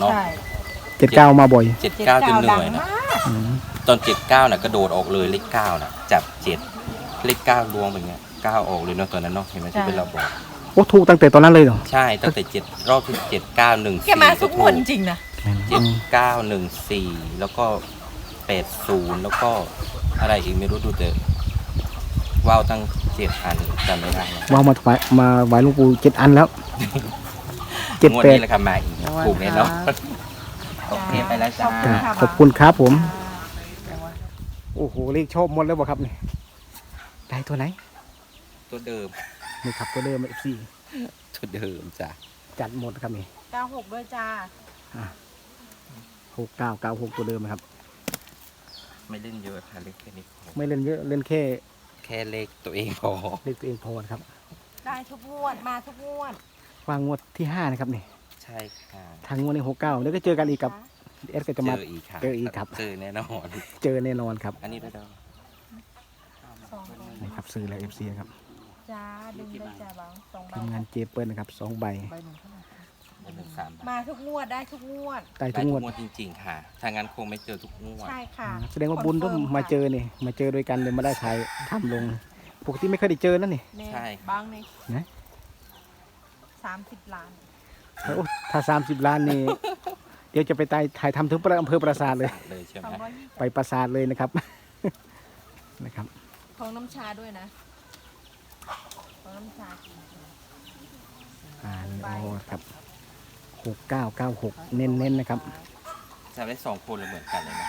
เนาะใช่เจ็ดเก้ามาบ่อย เจ็ดเก้าจนเหนื่อยดังนะมากอืมตอนเจ็ดเก้าน่ะกระโดดออกเลยเลขเก้าน่ะ จับเจ็ดเลขเก้าลวงแบบเงี้ยเก้าออกเลยเนาะตอนนั้นเนาะเห็นไหมที่เป็นเราบอกโอ้ถูกตั้งแต่ตอนนั้นเลยเหรอใช่ ตั้งแต่เจ็ดรอบที่เจ็ดเก้าหนึ่งแกสี่มาก็ทุกถูงวดกจริงๆนะเจ็ดเก้าหนึ่งสี่แล้วก็แปดศูนย์แล้วก็อะไรอีกไม่รู้ดูแต่ว้าวตั้งเจ็ดอันจำไม่ได้แล้วว่าวมาถวายมาไหวหลวงปู่เจ็ดอันแล้วเจ็ดงวดแปด นี้แหละครับมาอีก ถูกแน่นอนโอเคไปแล้วจ้าจ้ะขอบคุณครับผม โอ้โหเลขชอบหมดแล้วบ่ครับเนี่ยได้ตัวไหนตัวเดิมนี่ครับตัวเดิมเอฟซีตัวเดิมจ้ะจัดหมดครับนี่เก้าหกด้วยจ้าหกเก้าเก้าหกตัวเดิมนะครับ ไม่เล่นเยอะค่ะเล่นแค่นี้พอไม่เล่นเยอะเล่นแค่แค่เลขตัวเองพอ เลขตัวเองพอนะครับได้ทุกงวดมาทุกงวดวางงวดที่ห้านะครับนี่ใช่ค่ะทางงวดในหกเก้าแล้วก็เจอกันอีกกับเอสก็จะเจมาออีกค่ะเจออีกครับ เจอแน่นอนเจอแน่นอนครับอันนี้ด้วยดอกสองใบนี่ครับซื้อแล้วเอฟซีครับจ้าดึงได้จ้าบางสองใบทีมงานเจเปิลนะครับสองใบใบหนึ่งเท่าไหร่คะหนึ่งสามบาทมาทุกงวดได้ทุกงวด ได้ได้ทุกทุงกวดงวดจริง ๆ ค่ะ ถ้างั้นคงไม่เจอทุกงวด ใช่ค่ะแสดงว่าบุญต้องมาเจอนี่มาเจอด้วยกันเลยมาได้ถ่ายทำลงปกติไม่เคยได้เจอนั่นนี่เนี่ยใช่บางนี่นะ สามสิบล้าน โอ้ถ้าสามสิบล้านนี่เดี๋ยวจะไปตายถ่ายทำถึงประอำเภอปราสาทเลย เลยใช่ไหสองมร้อยยี่สิบไปปราสาทเลยนะครับนะครับของน้ำชาด้วยนะของน้ำชากินอ่านี่โอ้ครับหกเก้าเก้าหกเน้นเน้นๆนะครับจำได้สองคนเลยเหมือนกันเลยนะ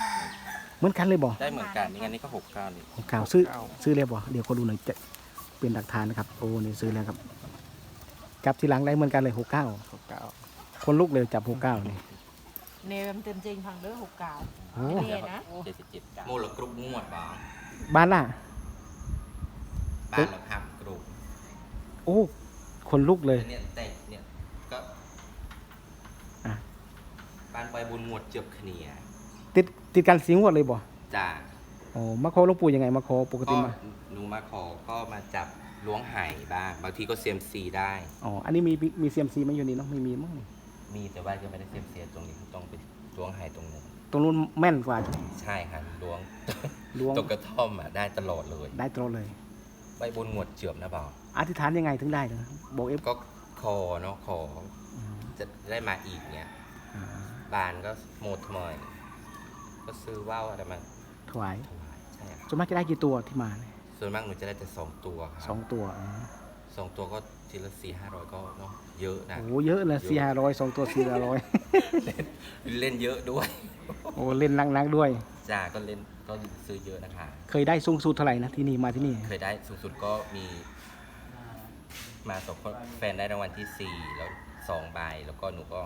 เหมือนกันเลยบ่ได้เหมือนกันนี่งั้นนี่ก็หกเก้านี่หกเก้าซื้อซื้อแล้วบ่เดี๋ยวคนดูหน่อยจะเป็นหลักฐานนะครับโอ้นี่ซื้อแล้วครับ จับทีหลังได้เหมือนกันเลยหกเก้าหกเก้าคนลุกเลยจับหกเก้านี่เนมเต็มจริงพังเด้อหกเก้าโอ้เนี่ยนะเจ็ดสิบเจ็ดโมลกรุบงวดบ้างบ้านล่ะบ้านเราพับกรุบโอ้คนลุกเลยเนี่ยแต่เนี่ยก็อะบ้านใบบุญงวดเจือบเขเนียติดติดกันสีงวดเลยบ่จ้าโอ้มาขอหลวงปู่ยังไงมาขอปกติก็มาหนูมาขอก็มาจับ ล้วงไห่บ้าง บางทีก็เซียมซีได้ อ๋อ อันนี้มีมีเซียมซีมาอยู่นี่เนาะไม่มีมั้งนี่มีแต่ว่าก็ไม่ได้เซียมซีตรงนี้ต้องไปล้วงไห่ตรงนู้นตรงนู้นแม่นกว่า ใช่ค่ะล้วงล้วงตรงกระท่อมอะได้ตลอดเลย ได้ตรงเลยใบบุญงวดเจือบนะบ่าวอธิษฐานยังไงถึงได้เลยบอกเอฟก็คอเนาะคอจะได้มาอีกเนี่ยบานก็โมดมอยก็ซื้อว่าวอะไรมาถวายถวายใช่ครับส่วนมากจะได้กี่ตัวที่มาเนี่ย ส่วนมากหนูจะได้แต่สองตัวคสรัอบงตัวอ๋อสองตัวก็ทีละสี่ห้าร้อยก็เนาะเยอะนะ โอ้เยอะเลยสี่ห้าร้อยสองตัวสี่ห้าร้อยเล่นเยอะด้วย โอ้เล่นนักๆด้วย จ้าก็เล่นก็ซื้อเยอะนะคะ เคยได้สูงสุดเท่าไหร่นะที่นี่มาที่นี่เคยได้สูงสุดก็มีมาสองคนแฟนได้รางวัลที่สี่แล้วสองใบแล้วก็หนูก็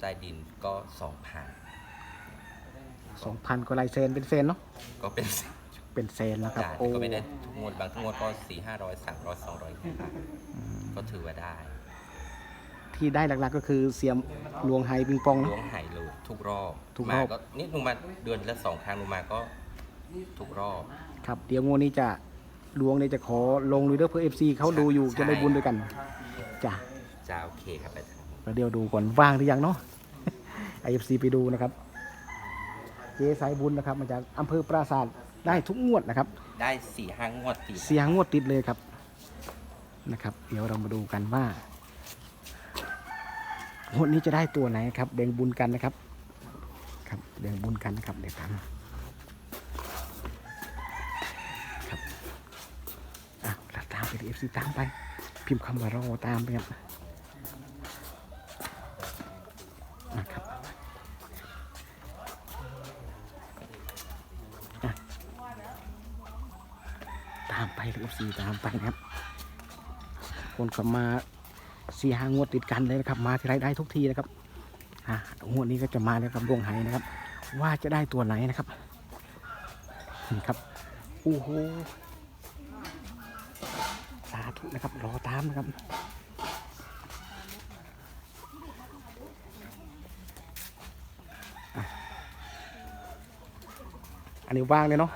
ใต้ดินก็สองพันสองพันก็ลายเซนเป็นเซนเนาะก็เป็น เป็นเซนแล้วครับ จ่ายโอ้ก็ไม่ได้ทุกงวดบางทุกงวดก็สี่ห้าร้อยสามร้อยสองร้อยก็ถือว่าได้ที่ได้หลักๆก็คือเสียมลวงไฮปิงปองล้วเนาะงหายเลยทุกรอบทุกรมาอบก็นี่หนูมาเดือนละสองครั้งหนูมาก็ทุกรอบ ครับเดี๋ยวงวดนี้จะลวงเนี่ยจะขอลงดูเด้อเพื่อเอฟซีเขาดูอยู่ใช่ จะได้บุญด้วยกันจ้ะจ้าโอเคครับไปทำแล้วเดี๋ยวดูก่อนว่างหรือยังเนาะไอเอฟซีไปดูนะครับ เจ๊สายบุญนะครับมาจากอำเภอปราสาท ได้ทุกงวดนะครับได้สี่ห้างวดติดเสียงงวดติดเลยครับนะครับ เดี๋ยวเรามาดูกันว่างวดนี้จะได้ตัวไหนครับแบ่งบุญกันนะครับ ครับแบ่งบุญกันนะครับเดี๋ยวกันครับอะเราตามไปเอฟซีตามไป พิมพ์คำว่ารอตามไปครับนะครับ ซีตามไปนะครับ คนเขามาสี่ห้างวดติดกันเลยนะครับ มาที่ไรได้ทุกทีนะครับอะงวดนี้ก็จะมาแล้วครับดวงไหนะครับ ว่าจะได้ตัวไหนนะครับนี่ครับโอ้โหสาธุนะครับ รอตามนะครับอันนี้ว่างเลยเนาะ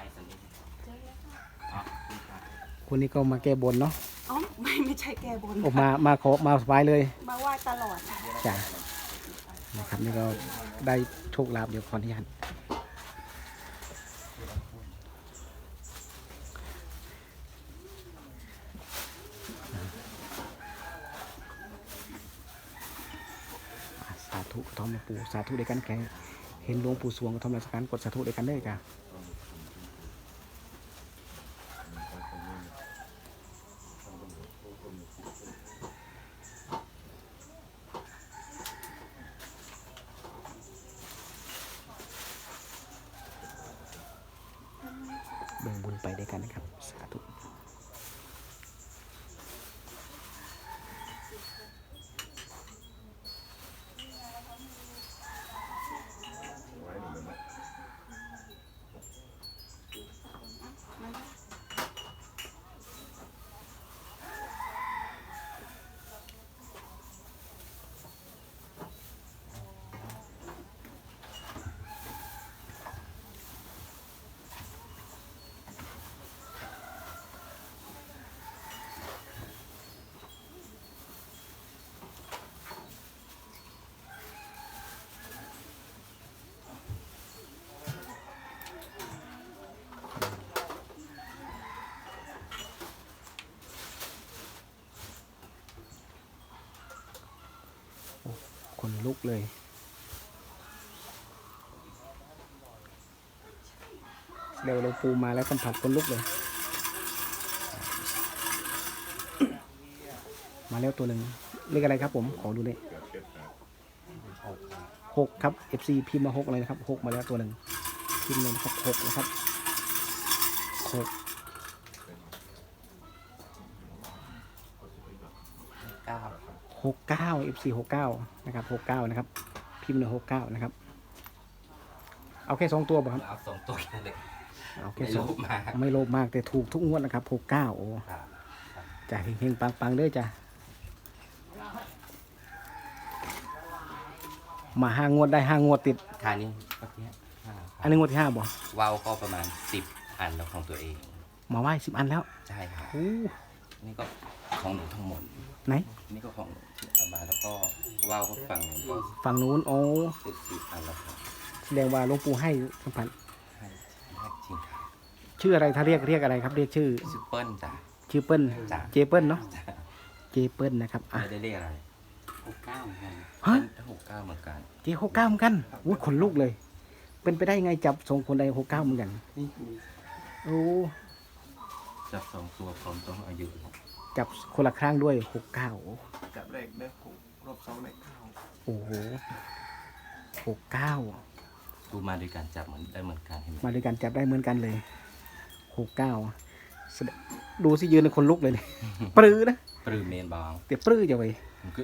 คนนี้ก็มาแก้บนเนาะอ๋อไม่ไม่ใช่แก้บนออกมามาขอมาสบายเลยมาไหว้ตลอดจ้ะนะครับนี่ก็ได้โชคลาภเดี๋ยวขออนุญาตอะสาธุกระทอมหลวงปู่สาธุด้วยกันแกเห็นหลวงปู่สวงกระทอมราชการกดสาธุด้วยกันเลยจ้ะเบุญไปด้วยกันนะครับ สาธุ ค นลุกเลย เดี๋ยวหลวงปู่มาแล้วสัมผัสคนลุกเลย มาแล้วตัวหนึ่งเลขอะไรครับผม ขอดูเลยหกครับ FC พิมพ์มาหกเลยนะครับหกมาแล้วตัวหนึ่งพิมพ์เลยนะครับหกนะครับหกเก้า หกเก้า FC หกเก้านะครับหกเก้านะครับ พิมพ์เลยหกเก้านะครับ เอาแค่สองตัวป่ะครับ เอาสองตัวแค่เล็กเอาแค่ไม่สองรู้มาก ไม่โลภมากแต่ถูกทุกงวดนะครับหกเก้าโอ้ครับจ้ะเฮงๆปังๆเด้อจ้ะมาห้างวดได้ห้างวดติด ทานนี้ก็เนี้ยห้าอันนี้งวดที่ห้าบ่ว่าวก็ประมาณสิบอันแล้วของตัวเอง มาไหว้สิบอันแล้วใช่ครับโอ้นี่ก็ของหนูทั้งหมด ไหน นี่ก็ของหนูที่เอามาแล้วก็ว่าวก็ฝั่งหนูก็ฝั่งนู้นโอ้สิบสิบอันแล้วครับแสดงว่าหลวงปู่ให้สัมผัสให้ให้จริงครับชื่ออะไรถ้าเรียกเรียกอะไรครับ เรียกชื่อซูเปิ้ลจ้ะ ชื่อเปิ้ลจ้ะ เจเปิ้ลเนาะจ้ะเจเปิ้ลนะครับอะ ไม่ได้เรียกอะไรหกเก้าเหมือนกันฮะ หกเก้าเหมือนกันเจหกเก้าเหมือนกันอุ้ยขนลุกเลย เป็นไปได้ไงจับสองคนใดหกเก้าเหมือนกันนี่โอ้ จับสองตัวพร้อมต้องอายุจับคนละครั้งด้วยหกเก้าจับเลขได้หกรอบสองเลขเก้าโอ้โหหกเก้าดูมาด้วยกันจับเหมือนได้เหมือนกันเห็นไหมมาด้วยกันจับได้เหมือนกันเลยหกเก้าดูสิยืนในคนลุกเลยเนี่ย ปรือนะปรือเมนบางเดี๋ยวปรือจะไปมันก็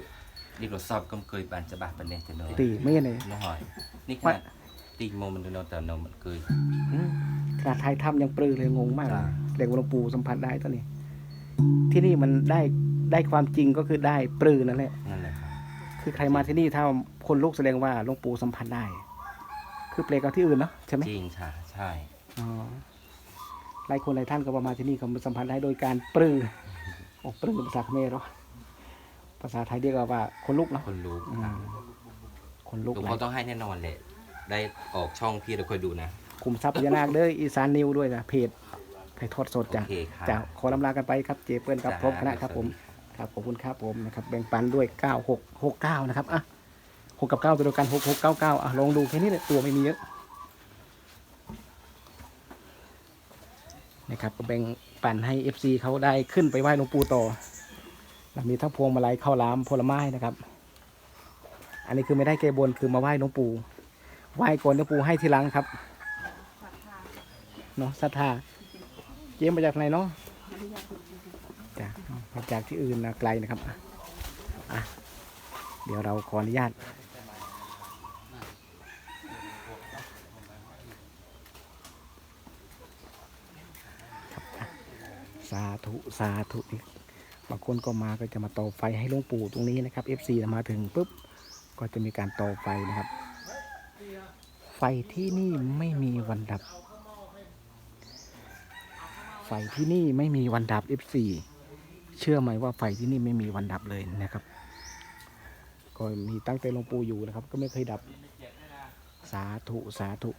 ดีรถสอบก็เคยบานจะบาดปันเนตเนอะตีไม่ยังไงน้อยนี่ขนาด ตีโมมันเนอะแต่เนอะมันเคยอืมขนาดไทยทำยังปรือเลยงงมากจ้ะเด็กหลวงปู่สัมผัสได้ตอนนี้ ที่นี่มันได้ได้ความจริงก็คือได้ปรือนั่นแหละ นั่นแหละครับคือใครมาที่นี่ถ้าคนลุกแสดงว่าหลวงปู่สัมผัสได้ คือเปลกกว่าที่อื่นเนาะใช่ไหมจริงค่ะใช่อ๋อหลายคนหลายท่านก็มาที่นี่เขาสัมผัสได้โดยการปรือโอ้ปรือภาษาเขมรเหรอภาษาไทยเรียกว่าคนลุกเนาะคนรู้อืมคนลุก หลวงหลาพ่อยต้องให้แน่นอนแหละ ได้ออกช่องพี่เราคอยดูนะ คุมทรัพย์พญานาคเด้ออีสานนิวด้วยนะเพจไทยทอดสดจ้ะโอเคครับ จะขอลำลากันไปครับเจเปิ้ลกับจ้าพร้อมคณะครับผมครับขอบคุณครับผมนะครับแบ่งปันด้วย 9669 นะครับอะ6กับ9ตัวเดียวกัน6699อะลองดูแค่นี้แหละตัวไม่มีเยอะนะครับก็แบ่งปันให้ FC เขาได้ขึ้นไปไหว้หลวงปู่ต่อแล้วมีทั้งพวงมาลัยข้าวหลามผลไม้นะครับ อันนี้คือไม่ได้แก้บนคือมาไหว้หลวงปู่ ไหว้ก่อนหลวงปู่ให้ทีหลังครับเนาะศรัทธาเจ๊มาจากไหนเนาะจ้ะมาจากที่อื่นนะไกลนะครับอะเดี๋ยวเราขออนุญาตสาธุ สาธุนี่บางคนก็มาก็จะมาต่อไฟให้หลวงปู่ตรงนี้นะครับ FC มาถึงปุ๊บ ก็จะมีการต่อไฟนะครับ ไฟที่นี่ไม่มีวันดับ ไฟที่นี่ไม่มีวันดับ F4 เชื่อไหมว่าไฟที่นี่ไม่มีวันดับเลยนะครับ ก็มีตั้งแต่หลวงปู่อยู่นะครับ ก็ไม่เคยดับ สาธุสาธุ